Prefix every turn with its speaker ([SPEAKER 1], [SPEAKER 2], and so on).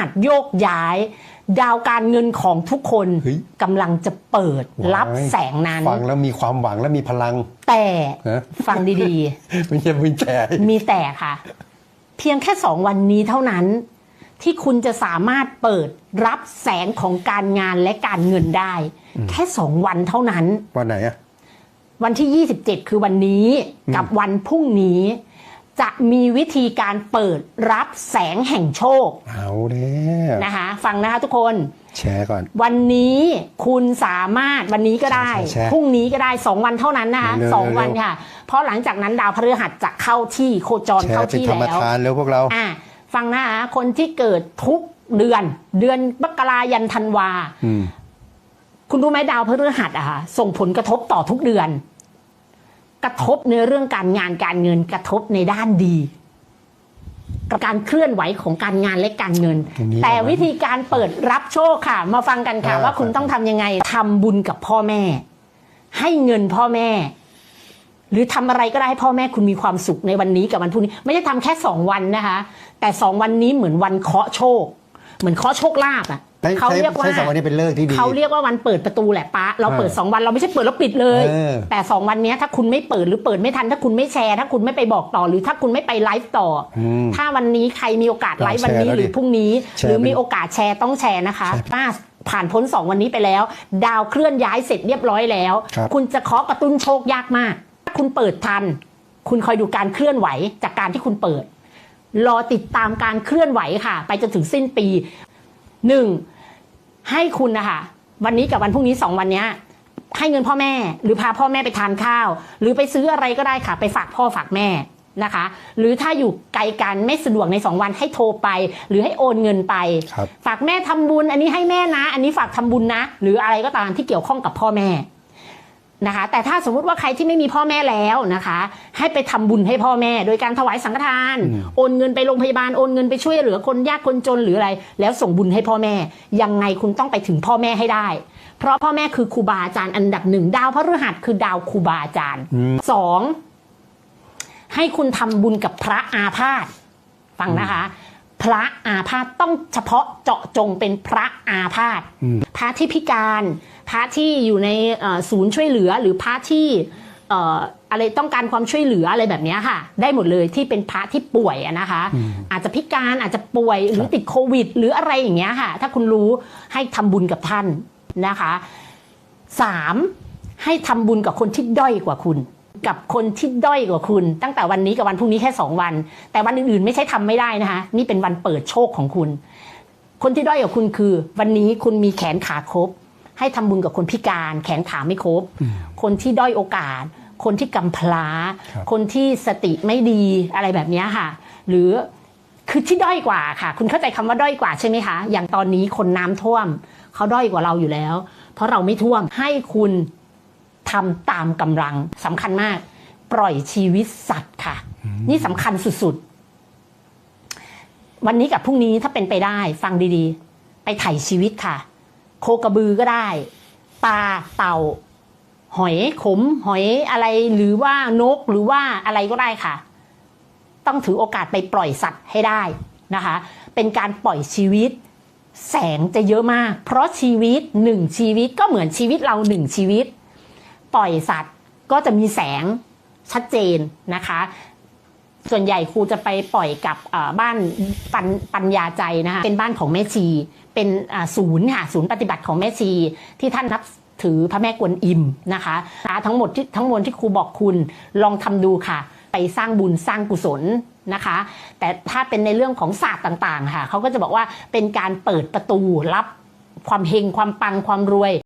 [SPEAKER 1] หัสโยกย้าย ดาวการเงินของทุกคน
[SPEAKER 2] เฮ้ย
[SPEAKER 1] กำลังจะเปิดรับ
[SPEAKER 2] ว้าย
[SPEAKER 1] แสงนั้น
[SPEAKER 2] ฟังแล้วมีความหวังและมีพลัง
[SPEAKER 1] แต่
[SPEAKER 2] ฮะ
[SPEAKER 1] ฟังดี
[SPEAKER 2] ไม่ใช่มีแต่
[SPEAKER 1] ๆมีแต่ค่ะ เพียงแค่สองวันนี้เท่านั้น ที่คุณจะสามารถเปิดรับแสงของการงานและการเงินได้ แค่สองวันเท่านั้น
[SPEAKER 2] วันไหนอะ
[SPEAKER 1] วันที่ 27 คือวันนี้กับวันพรุ่งนี้ จะมีวิธีการเปิดรับแสงแห่งโชค
[SPEAKER 2] เอาแล้ว
[SPEAKER 1] นะคะฟังนะคะทุกคน
[SPEAKER 2] แชร์ก่อน
[SPEAKER 1] วันนี้คุณสามารถวันนี้ก็ได้
[SPEAKER 2] ใช่ใช่
[SPEAKER 1] พรุ่งนี้ก็ได้สองวันเท่านั้นนะคะ
[SPEAKER 2] เร็วๆ
[SPEAKER 1] สองวัน
[SPEAKER 2] เร็วๆ
[SPEAKER 1] ค่ะ เพราะหลังจากนั้นดาวพฤหัสจะเข้าที่โคจร
[SPEAKER 2] แช
[SPEAKER 1] เข้า
[SPEAKER 2] ร์เป็น
[SPEAKER 1] ที่
[SPEAKER 2] ธรรม
[SPEAKER 1] แล้ว
[SPEAKER 2] ทานแล้วพวกเรา
[SPEAKER 1] อะฟังนะคะคนที่เกิดทุกเดือน เดือนมกรายันธันวา
[SPEAKER 2] อืม
[SPEAKER 1] คุณรู้ไหมดาวพฤหัสอะค่ะส่งผลกระทบต่อทุกเดือน กระทบในเรื่องการงานการเงินกระทบในด้านดีกับการเคลื่อนไหวของการงานและการเงิน
[SPEAKER 2] ตรงนี้
[SPEAKER 1] แต่
[SPEAKER 2] เหรอ
[SPEAKER 1] วิธีการเปิดรับโชคค่ะ มาฟังกันค่ะ
[SPEAKER 2] อ่า
[SPEAKER 1] ว่าคุณ
[SPEAKER 2] ครับ
[SPEAKER 1] ต้องทำยังไงทำบุญกับพ่อแม่ ให้เงินพ่อแม่ หรือทำอะไรก็ได้ให้พ่อแม่คุณมีความสุขในวันนี้กับวันพรุ่งนี้ ไม่ใช่ทำแค่สองวันนะคะ แต่สองวันนี้เหมือนวันเคาะโชค เหมือนเคาะโชคลาภอะ
[SPEAKER 2] ใช้
[SPEAKER 1] เขาเรียกว่า
[SPEAKER 2] ใช้สองวันนี้เป็นเลิกที่ดี
[SPEAKER 1] เขาเรียกว่าวันเปิดประตูแหละปะเราเปิด
[SPEAKER 2] เออ
[SPEAKER 1] สองวันเราไม่ใช่เปิดแล้วปิดเลย
[SPEAKER 2] เออ
[SPEAKER 1] แต่สองวันเนี้ยถ้าคุณไม่เปิดหรือเปิดไม่ทัน ถ้าคุณไม่แชร์ ถ้าคุณไม่ไปบอกต่อหรือถ้าคุณไม่ไปไลฟ์ต่ออ
[SPEAKER 2] ม
[SPEAKER 1] ถ้าวันนี้ใครมีโอกาสไลฟ์
[SPEAKER 2] อ่า
[SPEAKER 1] วันนี้
[SPEAKER 2] แชร์แล้ว
[SPEAKER 1] หรือ
[SPEAKER 2] ดิ
[SPEAKER 1] พรุ่งนี้
[SPEAKER 2] แชร์
[SPEAKER 1] หรือมี
[SPEAKER 2] เป็น
[SPEAKER 1] โอกาสแชร์ต้องแชร์นะคะ
[SPEAKER 2] ใช่
[SPEAKER 1] ป้าผ่านพ้นสองวันนี้ไปแล้ว ดาวเคลื่อนย้ายเสร็จเรียบร้อยแล้ว
[SPEAKER 2] ครับ
[SPEAKER 1] คุณจะเคาะกระตุ้นโชคยากมากถ้าคุณเปิดทัน คุณคอยดูการเคลื่อนไหวจากการที่คุณเปิดรอติดตามการเคลื่อนไหวค่ะ ไปจนถึงสิ้นปี หนึ่งให้คุณนะคะวันนี้กับวันพรุ่งนี้สองวันเนี้ยให้เงินพ่อแม่ หรือพาพ่อแม่ไปทานข้าว หรือไปซื้ออะไรก็ได้ค่ะ ไปฝากพ่อฝากแม่นะคะ หรือถ้าอยู่ไกลกันไม่สะดวกในสองวันให้โทรไป หรือให้โอนเงินไป
[SPEAKER 2] ครับ
[SPEAKER 1] ฝากแม่ทำบุญ อันนี้ให้แม่นะ อันนี้ฝากทำบุญนะ หรืออะไรก็ตามที่เกี่ยวข้องกับพ่อแม่ นะคะ แต่ถ้าสมมุติว่าใครที่ไม่มีพ่อแม่แล้วนะคะ ให้ไปทำบุญให้พ่อแม่ โดยการถวายสังฆทาน โอนเงินไปโรงพยาบาล โอนเงินไปช่วยเหลือคนยากคนจนหรืออะไร แล้วส่งบุญให้พ่อแม่ ยังไงคุณต้องไปถึงพ่อแม่ให้ได้ เพราะพ่อแม่คือครูบาอาจารย์อันดับหนึ่งดาวพฤหัสคือดาวครูบาอาจารย์สองให้คุณทำบุญกับพระอาพาธฟังนะคะ พระอาพาธต้องเฉพาะเจาะจงเป็นพระอาพาธพระที่พิการพระที่อยู่ในเอ่อศูนย์ช่วยเหลือหรือพระที่เอ่ออะไรต้องการความช่วยเหลืออะไรแบบเนี้ยค่ะ ได้หมดเลยที่เป็นพระที่ป่วยอะนะคะ อาจจะพิการอาจจะป่วยหรือติดโควิด หรืออะไรอย่างเงี้ยค่ะ ถ้าคุณรู้ให้ทำบุญกับท่านนะคะสามให้ทำบุญกับคนที่ด้อยกว่าคุณ กับคนที่ด้อยกว่าคุณ ตั้งแต่วันนี้กับวันพรุ่งนี้แค่สองวัน แต่วันอื่นๆไม่ใช่ทำไม่ได้นะคะ นี่เป็นวันเปิดโชคของคุณ คนที่ด้อยกว่าคุณคือ วันนี้คุณมีแขนขาครบ ให้ทำบุญกับคนพิการแขนขาไม่ครบ คนที่ด้อยโอกาส คนที่กำพร้า
[SPEAKER 2] ครับ
[SPEAKER 1] คนที่สติไม่ดีอะไรแบบเนี้ยค่ะ หรือคือที่ด้อยกว่าค่ะ คุณเข้าใจคำว่าด้อยกว่าใช่ไหมคะ อย่างตอนนี้คนน้ำท่วม เขาด้อยกว่าเราอยู่แล้ว เพราะเราไม่ท่วมให้คุณ ทำตามกำลังสำคัญมาก ปล่อยชีวิตสัตว์ค่ะ นี่สำคัญสุดๆ วันนี้กับพรุ่งนี้ถ้าเป็นไปได้ ฟังดีๆ ไปไถ่ชีวิตค่ะ โคกระบือก็ได้ปลาเต่า หอยขม หอยอะไรหรือว่านกหรือว่าอะไรก็ได้ค่ะ ต้องถือโอกาสไปปล่อยสัตว์ให้ได้นะคะ เป็นการปล่อยชีวิตแสงจะเยอะมาก เพราะชีวิตหนึ่งชีวิตก็เหมือนชีวิตเราหนึ่งชีวิต ปล่อยสัตว์ก็จะมีแสงชัดเจนนะคะ ส่วนใหญ่ครูจะไปปล่อยกับบ้านปัญปัญญาใจนะคะเป็นบ้านของแม่ชี เป็นศูนย์ค่ะศูนย์ปฏิบัติของแม่ชีที่ท่านนับถือพระแม่กวนอิมนะคะทั้งหมดที่ทั้งมวลที่ครูบอกคุณลองทำดูค่ะ ไปสร้างบุญสร้างกุศลนะคะ แต่ถ้าเป็นในเรื่องของศาสตร์ต่างๆค่ะเขาก็จะบอกว่าเป็นการเปิดประตูรับความเฮงความปังความรวย